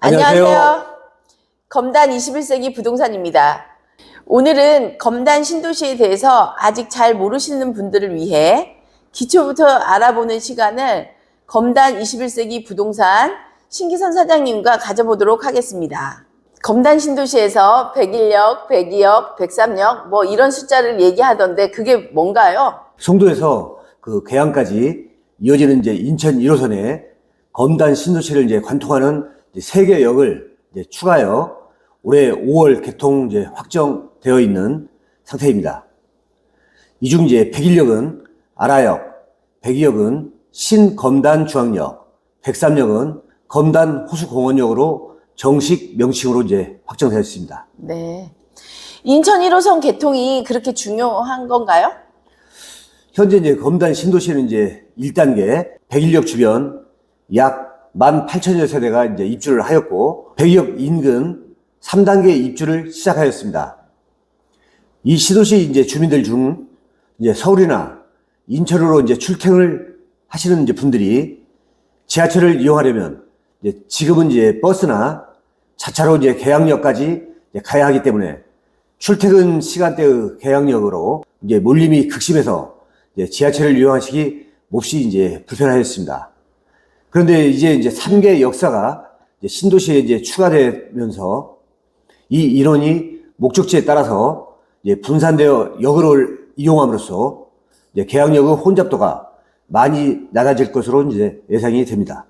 안녕하세요. 안녕하세요. 검단 21세기 부동산입니다. 오늘은 검단 신도시에 대해서 아직 잘 모르시는 분들을 위해 기초부터 알아보는 시간을 검단 21세기 부동산 신기선 사장님과 가져보도록 하겠습니다. 검단 신도시에서 101역, 102역, 103역 뭐 이런 숫자를 얘기하던데 그게 뭔가요? 송도에서 그 계양까지 이어지는 이제 인천 1호선에 검단 신도시를 이제 관통하는 세개 역을 추가하여 올해 5월 개통 이제 확정되어 있는 상태입니다. 이 중 이제 101역은 아라역, 102역은 신검단 중앙역, 103역은 검단 호수공원역으로 정식 명칭으로 이제 확정되었습니다. 네. 인천 1호선 개통이 그렇게 중요한 건가요? 현재 이제 검단 신도시는 이제 1단계 101역 주변 약 18,000여 세대가 이제 입주를 하였고 100역 인근 3단계 입주를 시작하였습니다. 이 시도시 이제 주민들 중 이제 서울이나 인천으로 이제 출퇴근을 하시는 이제 분들이 지하철을 이용하려면 이제 지금은 이제 버스나 자차로 이제 계양역까지 이제 가야 하기 때문에 출퇴근 시간대의 계양역으로 이제 몰림이 극심해서 이제 지하철을 이용하시기 몹시 이제 불편하였습니다. 그런데 이제 이제 3개 역사가 이제 신도시에 이제 추가되면서 이 인원이 목적지에 따라서 이제 분산되어 역을 이용함으로써 이제 계양역의 혼잡도가 많이 낮아질 것으로 이제 예상이 됩니다.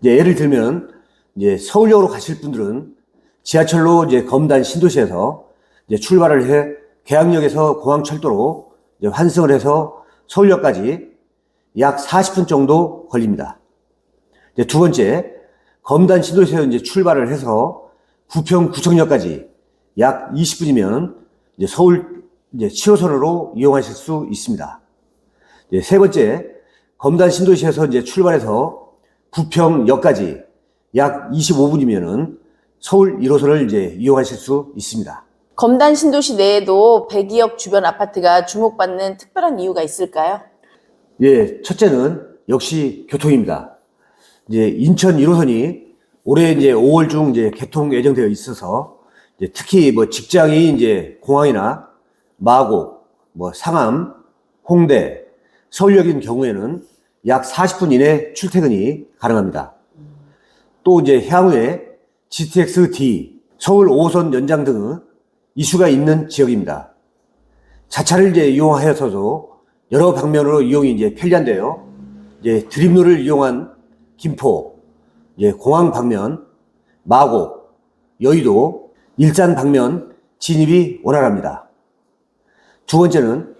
이제 예를 들면 이제 서울역으로 가실 분들은 지하철로 이제 검단 신도시에서 이제 출발을 해 계양역에서 공항철도로 환승을 해서 서울역까지 약 40분 정도 걸립니다. 이제 두 번째, 검단 신도시에서 이제 출발을 해서 부평 구청역까지 약 20분이면 이제 서울 이제 7호선으로 이용하실 수 있습니다. 이제 세 번째, 검단 신도시에서 이제 출발해서 부평역까지 약 25분이면은 서울 1호선을 이제 이용하실 수 있습니다. 검단 신도시 내에도 102역 주변 아파트가 주목받는 특별한 이유가 있을까요? 예, 첫째는 역시 교통입니다. 이제 인천 1호선이 올해 이제 5월 중 이제 개통 예정되어 있어서 이제 특히 뭐 직장이 이제 공항이나 마곡, 뭐 상암, 홍대, 서울역인 경우에는 약 40분 이내 출퇴근이 가능합니다. 또 이제 향후에 GTX-D, 서울 5호선 연장 등의 이슈가 있는 지역입니다. 자차를 이제 이용하여서도 여러 방면으로 이용이 이제 편리한데요. 이제 드림로를 이용한 김포, 이제 공항 방면, 마곡, 여의도, 일산 방면 진입이 원활합니다. 두 번째는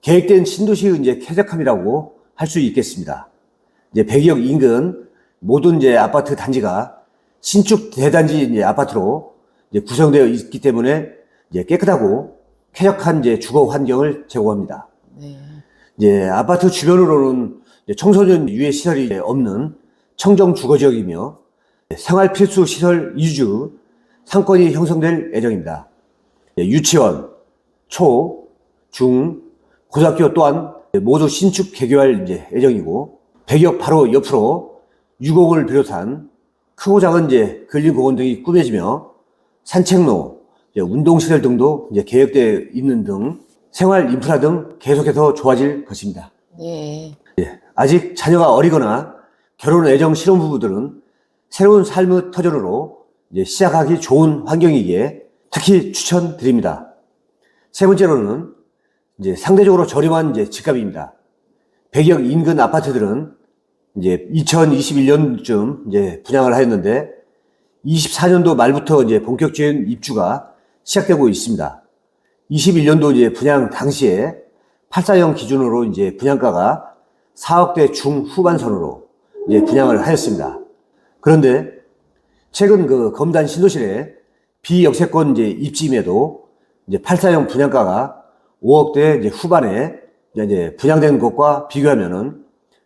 계획된 신도시의 이제 쾌적함이라고 할 수 있겠습니다. 이제 100역 인근 모든 이제 아파트 단지가 신축 대단지 이제 아파트로 이제 구성되어 있기 때문에 이제 깨끗하고 쾌적한 이제 주거 환경을 제공합니다. 네. 이제 아파트 주변으로는 이제 청소년 유해 시설이 없는 청정 주거 지역이며 생활 필수 시설 위주 상권이 형성될 예정입니다. 예, 유치원, 초, 중, 고등학교 또한 모두 신축 개교할 이제 예정이고 백역 바로 옆으로 유공을 비롯한 크고 작은 이제 근린공원 등이 꾸며지며 산책로, 운동시설 등도 이제 계획되어 있는 등 생활 인프라 등 계속해서 좋아질 것입니다. 네. 아직 자녀가 어리거나 결혼 애정 실험 부부들은 새로운 삶의 터전으로 시작하기 좋은 환경이기에 특히 추천드립니다. 세 번째로는 이제 상대적으로 저렴한 이제 집값입니다. 100역 인근 아파트들은 이제 2021년쯤 이제 분양을 하였는데 24년도 말부터 이제 본격적인 입주가 시작되고 있습니다. 21년도 이제 분양 당시에 84형 기준으로 이제 분양가가 4억대 중후반선으로 이제 분양을 하였습니다. 그런데 최근 그 검단 신도실에 비역세권 이제 입지임에도 이제 84형 분양가가 5억대 이제 후반에 이제 분양된 것과 비교하면은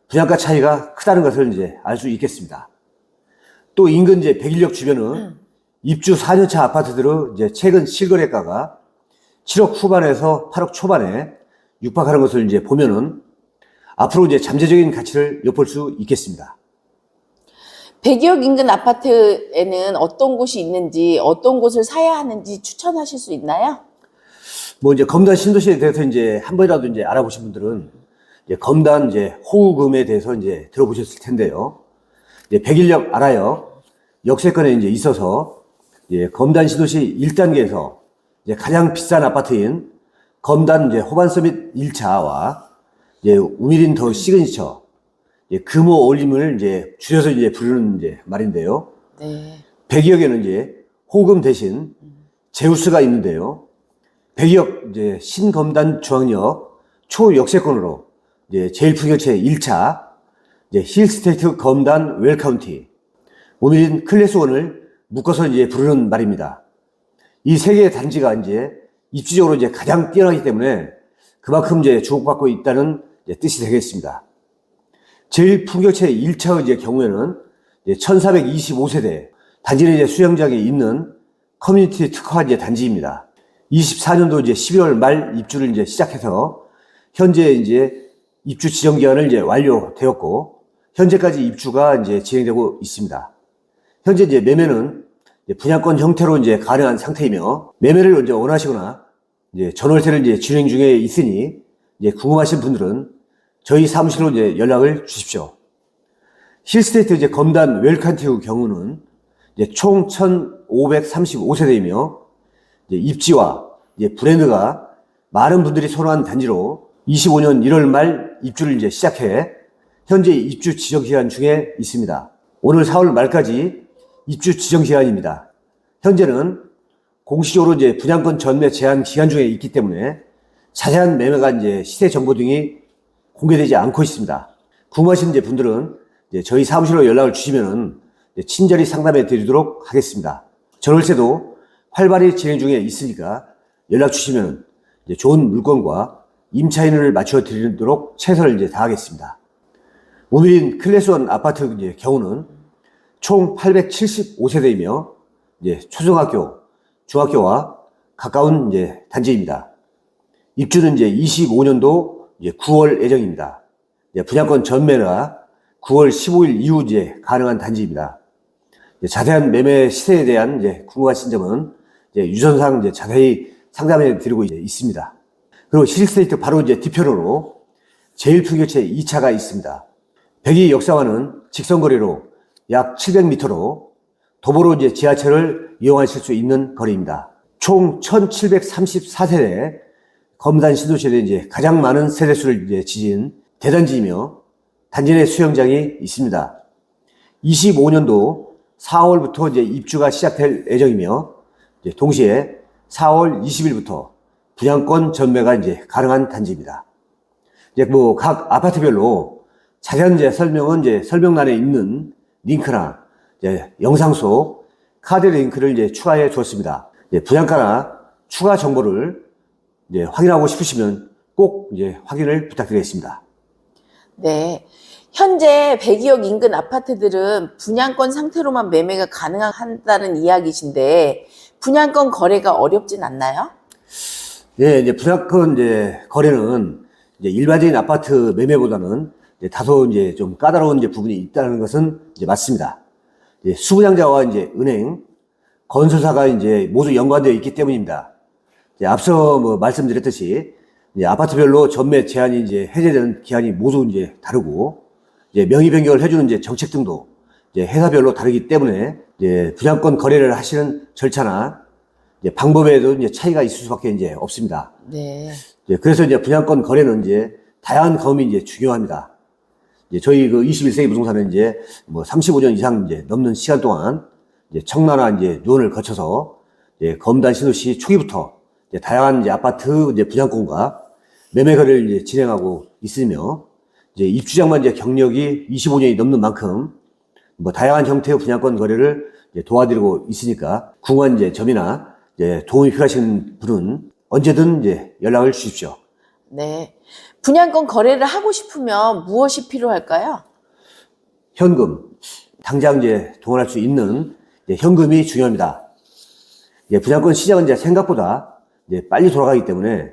분양가 차이가 크다는 것을 이제 알 수 있겠습니다. 또 인근 이제 101역 주변은 입주 4년차 아파트들의 이제 최근 실거래가가 7억 후반에서 8억 초반에 육박하는 것을 이제 보면은 앞으로 이제 잠재적인 가치를 엿볼 수 있겠습니다. 100여 인근 아파트에는 어떤 곳이 있는지, 어떤 곳을 사야 하는지 추천하실 수 있나요? 뭐 이제 검단 신도시에 대해서 이제 한 번이라도 이제 알아보신 분들은 이제 검단 이제 호우금에 대해서 이제 들어보셨을 텐데요. 이제 백일역 알아요. 역세권에 이제 있어서 이제 검단 신도시 1단계에서 이제 가장 비싼 아파트인 검단 이제 호반서밋 1차와 이제 우미린 더 시그니처 이제 금호 올림을 이제 줄여서 이제 부르는 이제 말인데요. 네. 백이역에는 이제 호금 대신 제우스가 있는데요. 백이역 이제 신검단 중앙역 초역세권으로 이제 제일 풍경채 1차 이제 힐스테이트 검단 웰카운티 오밀린 클래스원을 묶어서 이제 부르는 말입니다. 이 세 개의 단지가 이제 입지적으로 이제 가장 뛰어나기 때문에 그만큼 이제 주목받고 있다는 뜻이 되겠습니다. 제일 풍경채 1차의 이제 경우에는 1425세대 단지는 이제 수영장에 있는 커뮤니티 특화 이제 단지입니다. 24년도 이제 11월 말 입주를 이제 시작해서 현재 이제 입주 지정 기간을 이제 완료되었고 현재까지 입주가 이제 진행되고 있습니다. 현재 이제 매매는 이제 분양권 형태로 이제 가능한 상태이며 매매를 이제 원하시거나 이제 전월세를 이제 진행 중에 있으니 이제 궁금하신 분들은 저희 사무실로 이제 연락을 주십시오. 힐스테이트 이제 검단 웰칸티의 경우는 이제 총 1,535세대이며 이제 입지와 이제 브랜드가 많은 분들이 선호한 단지로 25년 1월 말 입주를 이제 시작해 현재 입주 지정 기간 중에 있습니다. 오늘 4월 말까지 입주 지정 기간입니다. 현재는 공식적으로 이제 분양권 전매 제한 기간 중에 있기 때문에 자세한 매매가 이제 시세 정보 등이 공개되지 않고 있습니다. 궁금하신 분들은 저희 사무실로 연락을 주시면은 이제 친절히 상담해 드리도록 하겠습니다. 전월세도 활발히 진행 중에 있으니까 연락 주시면 좋은 물건과 임차인을 맞춰 드리도록 최선을 다하겠습니다. 우미린 클래스원 아파트 이제 경우는 총 875세대이며 이제 초등학교, 중학교와 가까운 단지입니다. 입주는 이제 25년도 이제 9월 예정입니다. 이제 분양권 전매가 9월 15일 이후 이제 가능한 단지입니다. 이제 자세한 매매 시세에 대한 이제 궁금하신 점은 이제 유선상 이제 자세히 상담해 드리고 이제 있습니다. 그리고 힐스테이트 바로 이제 뒤편으로 제일 풍경채 2차가 있습니다. 백이 역사와는 직선거리로 약 700m로 도보로 이제 지하철을 이용하실 수 있는 거리입니다. 총 1734세대 검단 신도시에 이제 가장 많은 세대수를 이제 지진 대단지이며 단지 내 수영장이 있습니다. 25년도 4월부터 이제 입주가 시작될 예정이며 동시에 4월 20일부터 분양권 전매가 이제 가능한 단지입니다. 이제 뭐 각 아파트별로 자세한 이제 설명은 이제 설명란에 있는 링크나 이제 영상 속 카드 링크를 이제 추가해 주었습니다. 분양가나 추가 정보를 이제 확인하고 싶으시면 꼭 이제 확인을 부탁드리겠습니다. 네. 현재 100여 인근 아파트들은 분양권 상태로만 매매가 가능하다는 이야기신데 분양권 거래가 어렵진 않나요? 예, 이제 분양권 이제 거래는 이제 일반적인 아파트 매매보다는 이제 다소 이제 좀 까다로운 이제 부분이 있다는 것은 이제 맞습니다. 이제 수분양자와 이제 은행, 건설사가 이제 모두 연관되어 있기 때문입니다. 이제 앞서 뭐 말씀드렸듯이 이제 아파트별로 전매 제한이 이제 해제되는 기한이 모두 이제 다르고 이제 명의 변경을 해주는 이제 정책 등도 이제 회사별로 다르기 때문에 이제 분양권 거래를 하시는 절차나 이제 방법에도 이제 차이가 있을 수밖에 이제 없습니다. 네. 이제 그래서 이제 분양권 거래는 이제 다양한 검이 이제 중요합니다. 이제 저희 그 21세기 부동산은 이제 뭐 35년 이상 이제 넘는 시간 동안 이제 청라나 이제 누원을 거쳐서 이제 검단 신도시 초기부터 이제 다양한 이제 아파트 이제 분양권과 매매 거래를 이제 진행하고 있으며 이제 입주장만 이제 경력이 25년이 넘는 만큼 뭐 다양한 형태의 분양권 거래를 이제 도와드리고 있으니까 궁금한 이제 점이나 이제 도움이 필요하신 분은 언제든 이제 연락을 주십시오. 네. 분양권 거래를 하고 싶으면 무엇이 필요할까요? 현금, 당장 이제 동원할 수 있는 이제 현금이 중요합니다. 이제 분양권 시장은 이제 생각보다 이제 빨리 돌아가기 때문에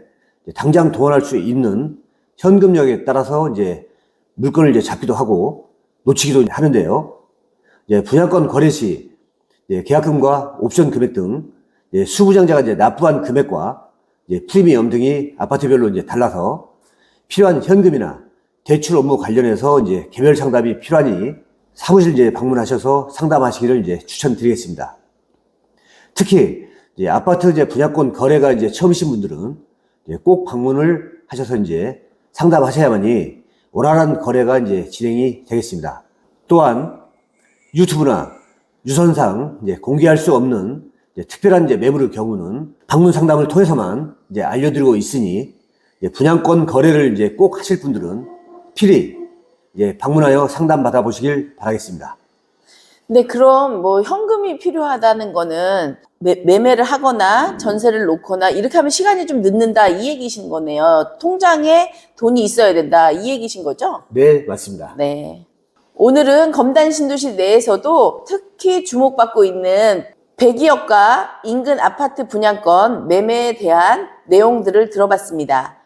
당장 동원할 수 있는 현금력에 따라서 이제 물건을 이제 잡기도 하고 놓치기도 하는데요. 이제 분양권 거래 시 이제 계약금과 옵션 금액 등 이제 수부장자가 이제 납부한 금액과 이제 프리미엄 등이 아파트별로 이제 달라서 필요한 현금이나 대출 업무 관련해서 이제 개별 상담이 필요하니 사무실 이제 방문하셔서 상담하시기를 이제 추천드리겠습니다. 특히 이제 아파트 이제 분양권 거래가 이제 처음이신 분들은 이제 꼭 방문을 하셔서 이제 상담하셔야만이 원활한 거래가 이제 진행이 되겠습니다. 또한 유튜브나 유선상 이제 공개할 수 없는 이제 특별한 이제 매물의 경우는 방문 상담을 통해서만 이제 알려드리고 있으니 이제 분양권 거래를 이제 꼭 하실 분들은 필히 이제 방문하여 상담 받아보시길 바라겠습니다. 네, 그럼 뭐 현금이 필요하다는 거는 매, 매매를 하거나 전세를 놓거나 이렇게 하면 시간이 좀 늦는다 이 얘기신 거네요. 통장에 돈이 있어야 된다 이 얘기신 거죠? 네, 맞습니다. 네. 오늘은 검단 신도시 내에서도 특히 주목받고 있는 대기업과 인근 아파트 분양권 매매에 대한 내용들을 들어봤습니다.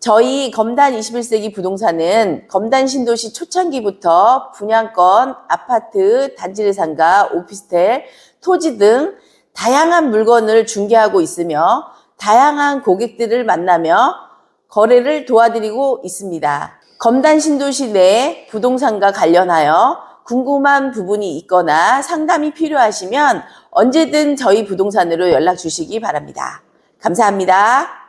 저희 검단 21세기 부동산은 검단 신도시 초창기부터 분양권, 아파트, 단지대상가, 오피스텔, 토지 등 다양한 물건을 중개하고 있으며 다양한 고객들을 만나며 거래를 도와드리고 있습니다. 검단 신도시 내 부동산과 관련하여 궁금한 부분이 있거나 상담이 필요하시면 언제든 저희 부동산으로 연락 주시기 바랍니다. 감사합니다.